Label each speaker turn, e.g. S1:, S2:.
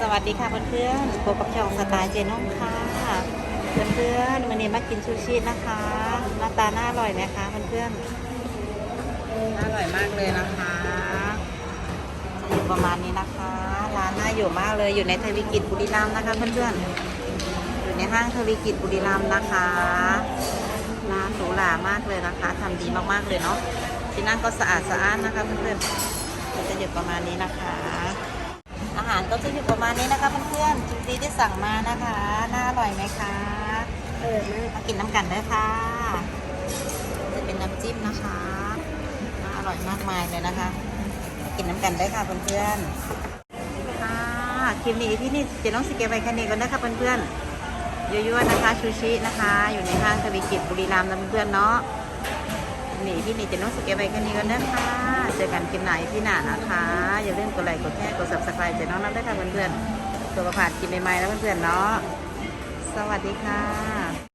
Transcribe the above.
S1: สวัสดีค่ะเพื่อนๆพบกับช่องสไตล์เจน้องค่ะเพื่อนๆวันนี้มากินซูชินะคะหน้าตาน่าอร่อยไหมคะเพื่อนๆน่าอร่อยมากเลยนะคะจะอยู่ประมาณนี้นะคะ ร้านน่าอยู่มากเลยอยู่ในทวีกิจบุรีรัมย์นะคะเพื่อนๆอยู่ในห้างทวีกิจบุรีรัมย์นะคะร้านหรูหรามากเลยนะคะทำดีมากๆเลยเนาะที่นั่งก็สะอาดสะอ้านนะคะเพื่อนๆก็จะอยู่ประมาณนี้นะคะอารก็จะอยู่ประมาณนี้นะคะเพื่อนๆจุดดีที่สั่งมานะคะ น่าอร่อยไหมคะ
S2: เออมา
S1: กินน้ำกันเด้ค่ะ จะเป็นน้ำจิ้มนะคะน่าอร่อยมากมายเลยนะคะมากินน้ำกันได้ค่ะเพื่อนๆค่ะคลิปนี้ที่นี่เจะน้องสเกลไปแค่นี้ก่อนนะคะเพื่อนๆยั่วๆนะคะชูชินะคะ อยู่ในห้างทวีกิจบุรีรัมย์นะเพื่อนๆเนาะ นี่พี่นี่จะน้องสเก็ตไปแค่นี้กันนะคะเจอกันคลิปไหนที่หน้านะคะ อย่าลืมกดไลค์กดแชร์กดซับสไครต์เจน้องน้ำได้ค่ะเพื่อนๆตัวประพาดกินใหม่ๆแล้วเพื่อนๆเนาะสวัสดีค่ะ